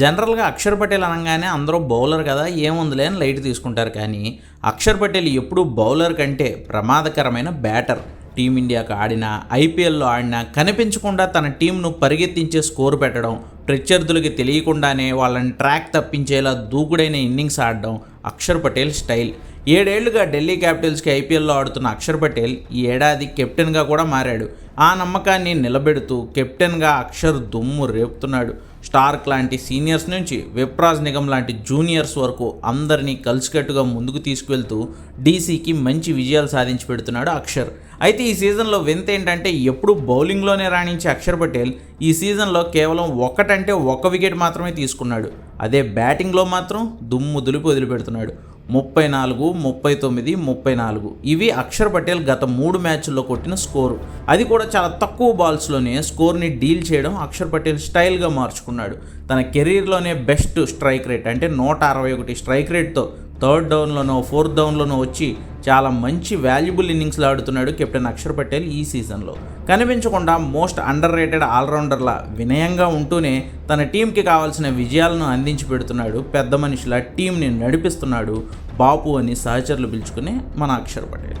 జనరల్గా అక్షర్ పటేల్ అనగానే అందరూ బౌలర్ కదా ఏముందిలే అని లైట్ తీసుకుంటారు కానీ అక్షర్ పటేల్ ఎప్పుడూ బౌలర్ కంటే ప్రమాదకరమైన బ్యాటర్ టీమిండియాకు ఆడినా ఐపీఎల్లో ఆడినా కనిపించకుండా తన టీంను పరిగెత్తించే స్కోర్ పెట్టడం ప్రత్యర్థులకి తెలియకుండానే వాళ్ళని ట్రాక్ తప్పించేలా దూకుడైన ఇన్నింగ్స్ ఆడడం అక్షర్ పటేల్ స్టైల్. ఏడేళ్ళుగా ఢిల్లీ క్యాపిటల్స్కి ఐపీఎల్లో ఆడుతున్న అక్షర్ పటేల్ ఈ ఏడాది కెప్టెన్గా కూడా మారాడు. ఆ నమ్మకాన్ని నిలబెడుతూ కెప్టెన్గా అక్షర్ దుమ్ము రేపుతున్నాడు. స్టార్క్ లాంటి సీనియర్స్ నుంచి విప్రాజ్ నిగమ్ లాంటి జూనియర్స్ వరకు అందరినీ కలిసికట్టుగా ముందుకు తీసుకువెళ్తూ డీసీకి మంచి విజయాలు సాధించి పెడుతున్నాడు అక్షర్. అయితే ఈ సీజన్లో వింత ఏంటంటే ఎప్పుడు బౌలింగ్లోనే రాణించే అక్షర్ పటేల్ ఈ సీజన్లో కేవలం ఒకటంటే ఒక వికెట్ మాత్రమే తీసుకున్నాడు. అదే బ్యాటింగ్లో మాత్రం దుమ్ము దులిపి వదిలిపెడుతున్నాడు. ముప్పై నాలుగు ముప్పై తొమ్మిది ముప్పై నాలుగు. ఇవి అక్షర్ పటేల్ గత మూడు మ్యాచ్ల్లో కొట్టిన స్కోరు. అది కూడా చాలా తక్కువ బాల్స్లోనే స్కోర్ని డీల్ చేయడం అక్షర్ పటేల్ స్టైల్గా మార్చుకున్నాడు. తన కెరీర్లోనే బెస్ట్ స్ట్రైక్ రేట్ అంటే నూట అరవై ఒకటి స్ట్రైక్ రేట్తో థర్డ్ డౌన్లోనో ఫోర్త్ డౌన్లోనో వచ్చి చాలా మంచి వాల్యుబుల్ ఇన్నింగ్స్లో ఆడుతున్నాడు కెప్టెన్ అక్షర్ పటేల్ ఈ సీజన్లో. కనిపించకుండా మోస్ట్ అండర్ రేటెడ్ ఆల్రౌండర్లా వినయంగా ఉంటూనే తన టీంకి కావాల్సిన విజయాలను అందించి పెడుతున్నాడు పెద్ద మనిషిలా టీంని నడిపిస్తున్నాడు బాపు అని సహచరులు పిలుచుకునే మన అక్షర్ పటేల్.